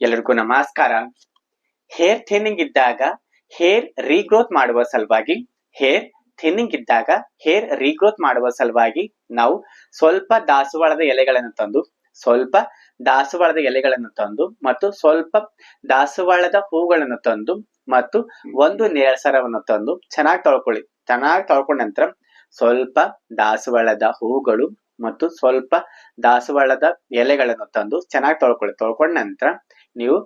ಎಲ್ಲರಿಗೂ ನಮಸ್ಕಾರ. Hair thinning ಇದ್ದಾಗ ಹೇರ್ ರೀಗ್ರೋತ್ ಮಾಡುವ ಸಲುವಾಗಿ, ಹೇರ್ ಥಿನ್ನಿಂಗ್ ಇದ್ದಾಗ ಹೇರ್ ರೀಗ್ರೋತ್ ಮಾಡುವ ಸಲುವಾಗಿ ನಾವು ಸ್ವಲ್ಪ ದಾಸವಾಳದ ಎಲೆಗಳನ್ನು ತಂದು, ಸ್ವಲ್ಪ ದಾಸವಾಳದ ಎಲೆಗಳನ್ನು ತಂದು ಮತ್ತು ಸ್ವಲ್ಪ ದಾಸವಾಳದ ಹೂಗಳನ್ನು ತಂದು ಮತ್ತು ಒಂದು ನೇರಸರವನ್ನು ತಂದು ಚೆನ್ನಾಗಿ ತೊಳ್ಕೊಳ್ಳಿ. ಚೆನ್ನಾಗಿ ತೊಳ್ಕೊಂಡ ನಂತರ ಸ್ವಲ್ಪ ದಾಸವಾಳದ ಹೂಗಳು ಮತ್ತು ಸ್ವಲ್ಪ ದಾಸವಾಳದ ಎಲೆಗಳನ್ನು ತಂದು ಚೆನ್ನಾಗಿ ತೊಳ್ಕೊಳ್ಳಿ. ತೊಳ್ಕೊಂಡ ನಂತರ ನೀವು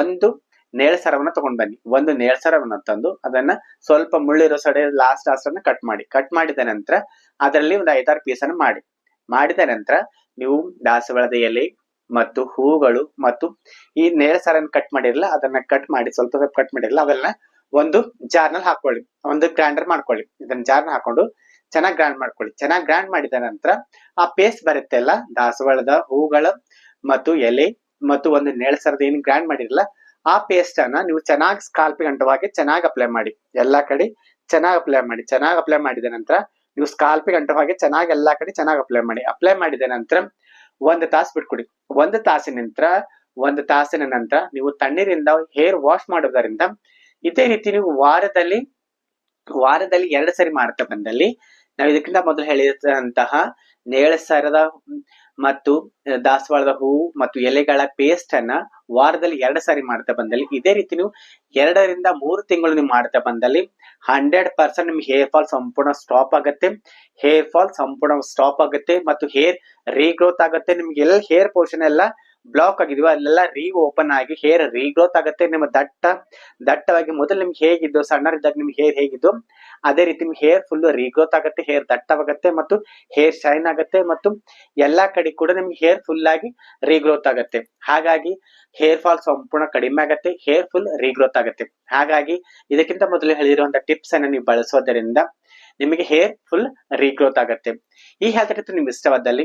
ಒಂದು ನೇಳಸರವನ್ನ ತಗೊಂಡ್ ಬನ್ನಿ. ಒಂದು ನೇಳಸರವನ್ನ ತಂದು ಅದನ್ನ ಸ್ವಲ್ಪ ಮುಳ್ಳಿರೋ ಸಡೆ ಲಾಸ್ಟ್ ಲಾಸ್ಟ್ ಅನ್ನ ಕಟ್ ಮಾಡಿ. ಕಟ್ ಮಾಡಿದ ನಂತರ ಅದರಲ್ಲಿ ಒಂದು ಐದಾರು ಪೀಸನ್ನ ಮಾಡಿ. ಮಾಡಿದ ನಂತರ ನೀವು ದಾಸವಾಳದ ಎಲೆ ಮತ್ತು ಹೂಗಳು ಮತ್ತು ಈ ನೇಳಸರನ್ನ ಕಟ್ ಮಾಡಿರಲ್ಲ, ಅದನ್ನ ಕಟ್ ಮಾಡಿ, ಸ್ವಲ್ಪ ಸ್ವಲ್ಪ ಕಟ್ ಮಾಡಿರಲ್ಲ, ಅವೆಲ್ಲ ಒಂದು ಜಾರ್ನಲ್ಲಿ ಹಾಕೊಳ್ಳಿ. ಒಂದು ಗ್ರೈಂಡರ್ ಮಾಡ್ಕೊಳ್ಳಿ. ಇದನ್ನ ಜಾರ್ನ ಹಾಕೊಂಡು ಚೆನ್ನಾಗಿ ಗ್ರೈಂಡ್ ಮಾಡ್ಕೊಳ್ಳಿ. ಚೆನ್ನಾಗಿ ಗ್ರೈಂಡ್ ಮಾಡಿದ ನಂತರ ಆ ಪೇಸ್ಟ್ ಬರುತ್ತೆ ಅಲ್ಲ, ದಾಸವಾಳದ ಹೂಗಳ ಮತ್ತು ಎಲೆ ಮತ್ತು ಒಂದು ನೇಳಸರದ ಏನು ಗ್ರ್ಯಾಂಡ್ ಮಾಡಿರಲ್ಲ ಆ ಪೇಸ್ಟ್ ಅನ್ನ ನೀವು ಚೆನ್ನಾಗಿ ಸ್ಕಾಲ್ಪಿಗೆ ಗಂಟವಾಗಿ ಚೆನ್ನಾಗಿ ಅಪ್ಲೈ ಮಾಡಿ. ಎಲ್ಲಾ ಕಡೆ ಚೆನ್ನಾಗಿ ಅಪ್ಲೈ ಮಾಡಿ. ಚೆನ್ನಾಗಿ ಅಪ್ಲೈ ಮಾಡಿದ ನಂತರ ನೀವು ಸ್ಕಾಲ್ಪಿಗೆ ಗಂಟವಾಗಿ ಚೆನ್ನಾಗಿ ಎಲ್ಲಾ ಕಡೆ ಚೆನ್ನಾಗಿ ಅಪ್ಲೈ ಮಾಡಿ. ಅಪ್ಲೈ ಮಾಡಿದ ನಂತರ ಒಂದು ತಾಸು ಬಿಟ್ಕೊಡಿ. ಒಂದು ತಾಸಿನ ನಂತರ, ಒಂದು ತಾಸಿನ ನಂತರ ನೀವು ತಣ್ಣೀರಿಂದ ಹೇರ್ ವಾಶ್ ಮಾಡೋದರಿಂದ ಇದೇ ರೀತಿ ನೀವು ವಾರದಲ್ಲಿ ವಾರದಲ್ಲಿ ಎರಡು ಸರಿ ಮಾಡ್ತಾ ಬಂದಲ್ಲಿ ನಾವು ಇದಕ್ಕಿಂತ ಮೊದಲು ಹೇಳಿದಂತಹ ನೇಳಸರದ ಮತ್ತು ದಾಸವಾಳದ ಹೂವು ಮತ್ತು ಎಲೆಗಳ ಪೇಸ್ಟ್ ಅನ್ನ ವಾರದಲ್ಲಿ ಎರಡು ಸಾರಿ ಮಾಡ್ತಾ ಬಂದಲ್ಲಿ, ಇದೇ ರೀತಿ ನೀವು ಎರಡರಿಂದ ಮೂರು ತಿಂಗಳು ನೀವು ಮಾಡ್ತಾ ಬಂದಲ್ಲಿ ಹಂಡ್ರೆಡ್ ಪರ್ಸೆಂಟ್ ನಿಮ್ಗೆ ಹೇರ್ ಫಾಲ್ ಸಂಪೂರ್ಣ ಸ್ಟಾಪ್ ಆಗುತ್ತೆ. ಹೇರ್ ಫಾಲ್ ಸಂಪೂರ್ಣ ಸ್ಟಾಪ್ ಆಗುತ್ತೆ ಮತ್ತು ಹೇರ್ ರೀಗ್ರೋತ್ ಆಗುತ್ತೆ. ನಿಮ್ಗೆ ಎಲ್ಲ ಹೇರ್ ಪೋರ್ಷನ್ ಎಲ್ಲ ಬ್ಲಾಕ್ ಆಗಿದ್ವಿ, ಅಲ್ಲೆಲ್ಲ ರೀ ಓಪನ್ ಆಗಿ ಹೇರ್ ರೀಗ್ರೋತ್ ಆಗುತ್ತೆ. ನಿಮ್ಮ ದಟ್ಟ, ದಟ್ಟವಾಗಿ ಮೊದಲು ನಿಮ್ಗೆ ಹೇಗಿದ್ದು ಸಣ್ಣರಿದ್ದಾಗ ನಿಮ್ಗೆ ಹೇರ್ ಹೇಗಿದ್ದು, ಅದೇ ರೀತಿ ನಿಮ್ಗೆ ಹೇರ್ ಫುಲ್ ರೀಗ್ರೋತ್ ಆಗುತ್ತೆ ಹೇರ್ ದಟ್ಟವಾಗುತ್ತೆ ಮತ್ತು ಹೇರ್ ಶೈನ್ ಆಗುತ್ತೆ ಮತ್ತು ಎಲ್ಲಾ ಕಡೆ ಕೂಡ ನಿಮ್ಗೆ ಹೇರ್ ಫುಲ್ ಆಗಿ ರೀಗ್ರೋತ್ ಆಗುತ್ತೆ. ಹಾಗಾಗಿ ಹೇರ್ ಫಾಲ್ ಸಂಪೂರ್ಣ ಕಡಿಮೆ ಆಗುತ್ತೆ ಹೇರ್ ಫುಲ್ ರೀಗ್ರೋತ್ ಆಗುತ್ತೆ. ಹಾಗಾಗಿ ಇದಕ್ಕಿಂತ ಮೊದಲು ಹೇಳಿರುವಂತಹ ಟಿಪ್ಸ್ ಅನ್ನು ನೀವು ಬಳಸೋದರಿಂದ ನಿಮಗೆ ಹೇರ್ ಫುಲ್ ರೀಗ್ರೋತ್ ಆಗುತ್ತೆ. ಈ ಹೆಲ್ತ್ ಟಿಪ್ ನಿಮ್ಗೆ ಇಷ್ಟವಾದಲ್ಲಿ